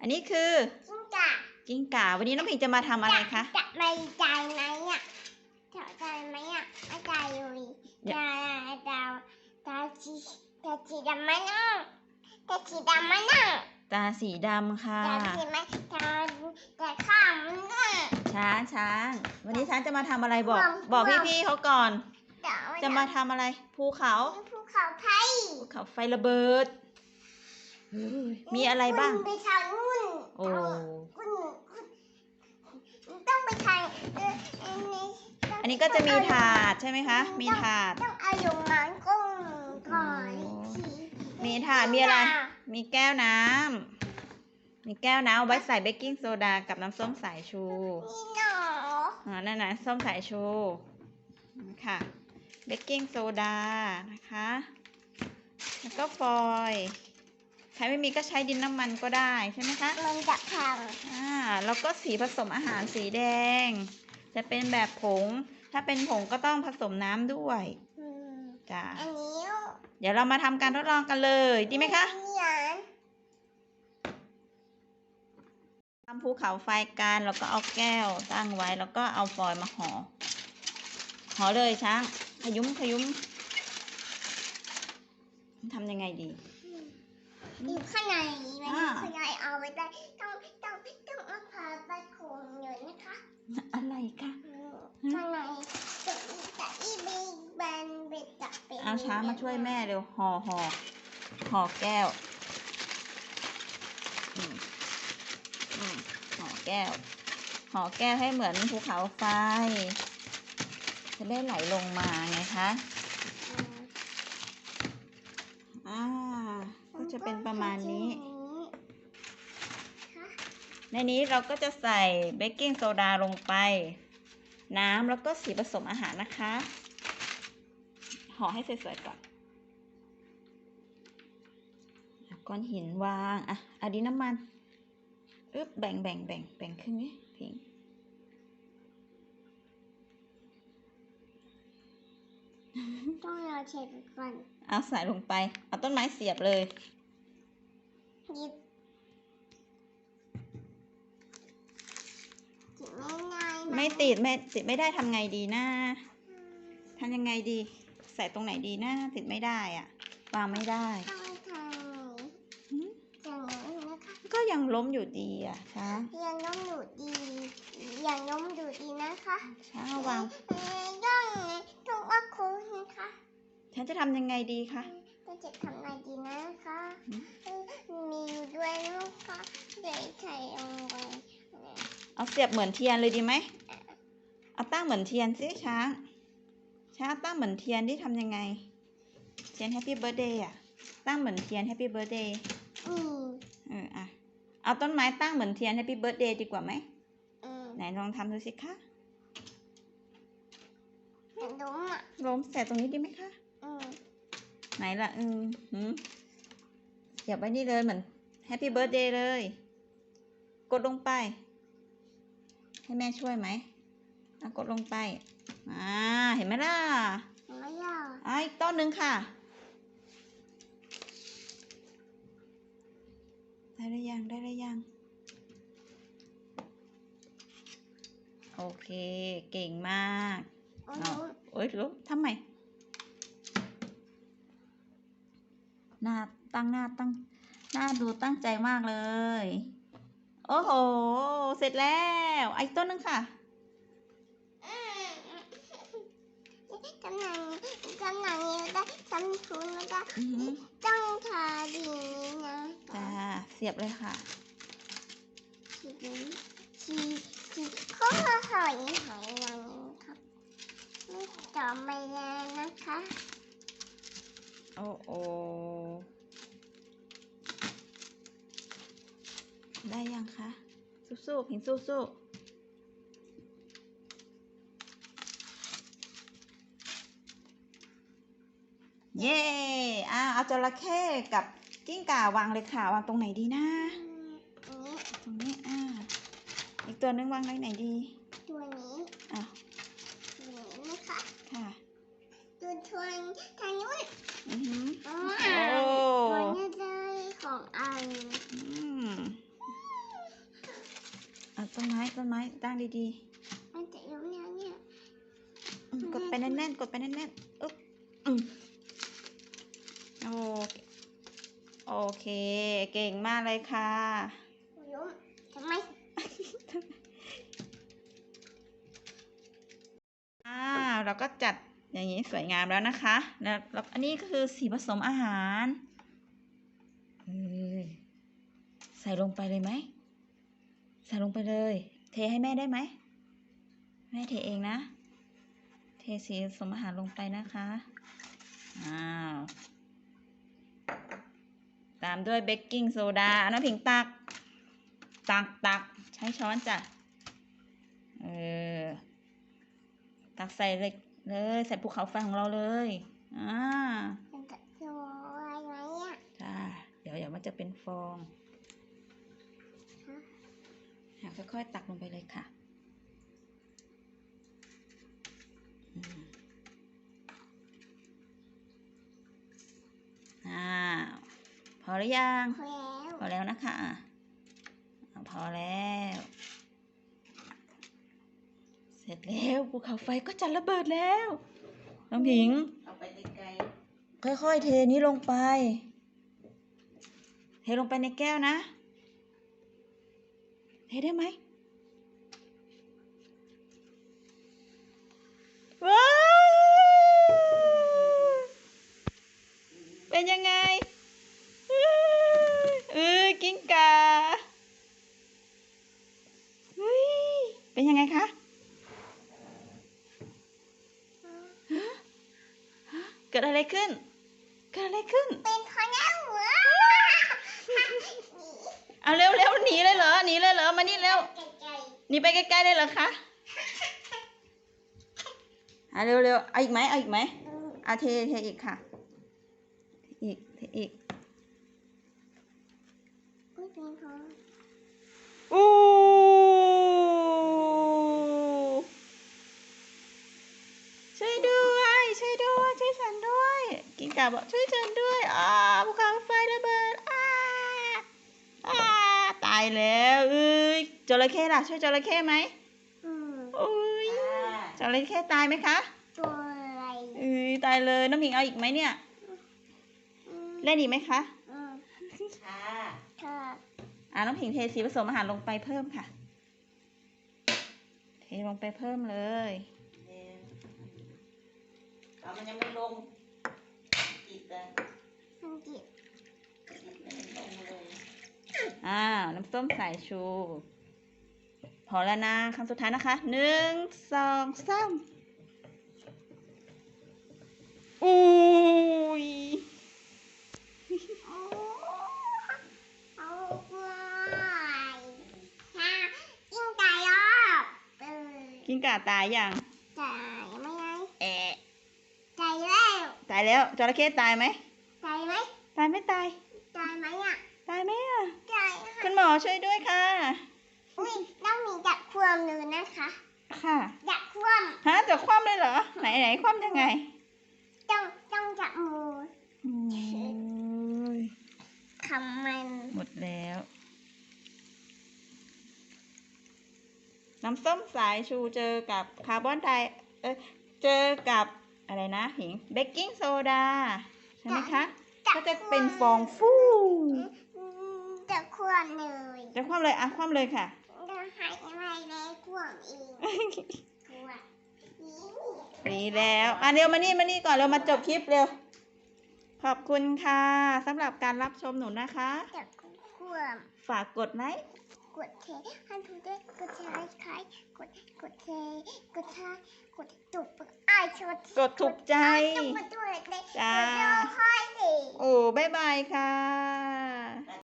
อันนี้คือกิ้งก่ากิ้งก่าวันนี้น้องพิงจะมาทำอะไรคะจะไม่ใจไหมอะจะใจไหมอะไม่ใจเลยเดี๋ยวตาตาตาสีตาสีดำไหมน่ะตาสีดำไหมน่ะตาสีดำค่ะตาสีไหมตาแต่ข้ามมันน่ะช้างช้างวันนี้ช้างจะมาทำอะไรบอก บอกบอกบอกพี่ๆเขาก่อนเดี๋ยวจะมาทำอะไร ภูเขา ภูเขาไทยภูเขาไฟระเบิดเฮ้ย มีอะไรบ้างคุณไปทางนู่นโอ้คุณคุณต้องไปทางเอออันนี้อันนี้ก็จะมีถาดใช่ไหมคะ มีถาด ต้องเอาลงมากุ้งก่อนโอ้สิมีถาด มีอะไร มีแก้วน้ำ มีแก้วน้ำเอาไว้ใส่เบกกิ้งโซดากับน้ำส้มสายชูนี่หนออ่านั่นนะส้มสายชูค่ะเบกกิ้งโซดานะคะ แล้วก็ฟอยล์ ใครไม่มีก็ใช้ดินน้ำมันก็ได้ใช่ไหมคะมันจะพังอ่าแล้วก็สีผสมอาหารสีแดง จะเป็นแบบผง ถ้าเป็นผงก็ต้องผสมน้ำด้วยอืมจ้ะอันนี้เดี๋ยวเรามาทำการทดลองกันเลยดีไหมคะนี่อะทำภูเขาไฟกันแล้วก็เอาแก้วตั้งไว้แล้วก็เอาฟอยล์มาห่อห่อเลยช้างขยุ้มขยุ้มทำยังไงดี อยู่ข้างในไหมอ่าข้างในเอาไว้ได้ต้องต้องต้องเอาพาไปโขงอยู่นะคะอะไรคะข้างในจะจะอีบีแบนเบ็ดจะเป็นเอาช้างมาช่วยแม่เร็วห่อห่อห่อแก้วอืมอืมห่อแก้วห่อแก้วให้เหมือนภูเขาไฟ จะได้ไหลลงมาไงคะ ในนี้เราก็จะใส่เบกกิ้งโซดาลงไป น้ำแล้วก็สีผสมอาหารนะคะห่อให้สวยๆก่อนเอาก้อนหินวางอะเอาดินน้ำมันอึ๊บแบ่งแบ่งแบ่งแบ่งครึ่งนี้พิงต้องรอเช็ดก่อน เอาใส่ลงไป เอาต้นไม้เสียบเลยหยิบ ไม่ติดไม่ติดไม่ได้ทำไงดีนะทำยังไงดี ใส่ตรงไหนดีนะติดไม่ได้อะวางไม่ได้อย่างนี้นะคะก็ยังล้มอยู่ดีอะช้างยังน้มอยู่ดียังน้มอยู่ดีนะคะช้างเอาวางเอ่อต้องต้องว่าคุณนะคะฉันจะทำยังไงดีคะจะทำไงดีนะคะมีอยู่ด้วยนะคะเดี๋ยวใส่ลงไปเอาเสียบเหมือนเทียนเลยดีไหม เอาตั้งเหมือนเทียนสิช้าง ช้างตั้งเหมือนเทียนที่ทำยังไง เทียนแฮปปี้เบิร์ดเดย์อะ ตั้งเหมือนเทียนแฮปปี้เบิร์ดเดย์อืมเอออะ เอาต้นไม้ตั้งเหมือนเทียนแฮปปี้เบิร์ดเดย์ดีกว่าไหมอืมไหนลองทำดูสิคะแต่ล้มอะล้มใส่ตรงนี้ดีไหมคะ อืมไหนล่ะอืมหืมเสียบไว้นี่เลยเหมือนแฮปปี้เบิร์ดเดย์เลย กดลงไป ให้แม่ช่วยไหม อะกดลงไป อ่า เห็นไหมล่ะไม่ยากอะอีกต้นหนึ่งค่ะ ได้หรือยัง ได้หรือยัง โอเค เก่งมากโอ้อ้าวโหโอ๊ยลุกทำไม หน้าตั้งหน้าตั้ง หน้าดูตั้งใจมากเลย โอ้โห เสร็จแล้ว ไอ้ต้นนึงค่ะ กำลังกำลังนี้ ได้ทำทุนแล้วก็อือหือต้องทาดีนี้นะจ้าเสียบเลยค่ะทีนี้ทีทีข้อหอยหอยนางรมครับไม่ต่อไปแล้วนะคะโอ้โอได้ยังคะสู้ๆพิงสู้ๆ เย่อ่า เอาจระเข้กับกิ้งก่าวางเลยค่ะวางตรงไหนดีนะอันนี้ตรงนี้อ่าอีกตัวนึงวางไว้ไหนดี ตัวนี้อะตัวนี้นะคะค่ะตัวทวนทางนู้นอือหืออ๋อโอ้ตัวนี้เลยของอันอืมต้นไม้ต้นไม้ตั้งดีมันจะยกเนี่ยเนี่ยๆอืมกดไปแน่นๆกดไปแน่นๆอึ๊บอืมโอเคโอ เคเก่งมากเลยค่ะยกทำไมอ่าเราก็จัดอย่างนี้สวยงามแล้วนะคะ แล้วแล้วอันนี้ก็คือสีผสมอาหารเออใส่ลงไปเลยไหม ใส่ลงไปเลย เทให้แม่ได้ไหม แม่เทเองนะ เทสีผสมอาหารลงไปนะคะ อ้าวตามด้วยเบกกิ้งโซดาเอาน้ำผิงตัก ตักตักใช้ช้อนจ้ะ เออ ตักใส่เลยเลย ใส่ภูเขาไฟของเราเลย อ่ามันจะโยอะไรไหมอะจ้าเดี๋ยวเดี๋ยวมันจะเป็นฟองอะค่อยๆตักลงไปเลยค่ะอืมอ้าวพ อหรือยังพอแล้วพอแล้วนะคะอะอะพอแล้ว เสร็จแล้วภูเขาไฟก็จะระเบิดแล้วน้องผิงเอาไปไกลค่อยๆเทนี้ลงไป เทลงไปในแก้วนะ เทได้ไหมว้าวเป็นยังไงเอ้ยเออกิ้งกาเฮ้ย เป็นยังไงคะเกิดอะไรขึ้น เกิดอะไรขึ้น เป็นพอแล้วเหรอเอาเร็วเร็วหนีเลยเหรอหนีเลยเหรอมานี่เร็วไกลหนีไปใกล้ๆเลยเหรอคะเอาเร็วเร็วเอาอีกไหมเอาอีกไหมๆอืมเอาเทเทอีกค่ะ อีกเทอีกไม่เป็นพอ อู้ช่วยด้วย ช่วยด้วย ช่วย ฉันด้วย กินกาบอกช่วยฉันด้วยอ่าภูเขาไฟระเบิดอ่าอ่าตายแล้วเอ้ยจระเข้ล่ะช่วยจระเข้ไหมอืมอุ้ยๆค่ะจระเข้ตายไหมคะตัวอะไรเอ้ยตายเลยน้ำพิงเอาอีกไหมเนี่ยอืมเล่นอีกไหมคะอืมค่ะค่ะอ่าน้ำพิงเทสีผสมอาหารลงไปเพิ่มค่ะ เทลงไปเพิ่มเลยเนี่ย เอามันยังไม่ลงติดเลยมันจิตติดมันยังลงเลยอ้าวน้ำส้มสายชู พอแล้วนะคำสุดท้ายนะคะหนึ่งสองสามอุ้ยโอ้เอาไปค่ะยิ่งตายรอบเออกินกาตายยังตายไม่ไง แอะ ตายแล้ว ตายแล้วจระเข้ตายไหมตายไหมตายไม่ตาย ตายไหมอะ ตายไหมอะ ตายคุค่ะณหมอช่วยด้วยค่ะ อุ้ยต้องมีดักความหนึ่งนะคะ ค่ะดักความฮะจะคว่ำเลยเหรอ ไหนไหนคว่ำยังไง ต้องต้องจับมือโอ้ยคำมัน หมดแล้ว น้ำส้มสายชูเจอกับคาร์บอนไดเออเจอกับ อะไรนะหิงเบกกิ้งโซดาใช่ไหมคะ ก็จะเป็นฟองฟูอืมดักความเลยจะคว่ำเลยอะคว่ำเลยค่ะเดินหายไปเลยความเองตัวนี้ดีแล้วอะเร็วมานี่มานี่ก่อนเร็วมาจบคลิปเร็ว ขอบคุณค่ะสำหรับการรับชมหนูนะคะดักความฝากกดไลค์ กดเทให้ทุกท่านกดแชร์คล้ายกดกดเทกดแชร์กดจุกไอชดกดถูกใจจุดมาด้วยเลยจ้ากดเจ้าโอ้บายบายค่ะ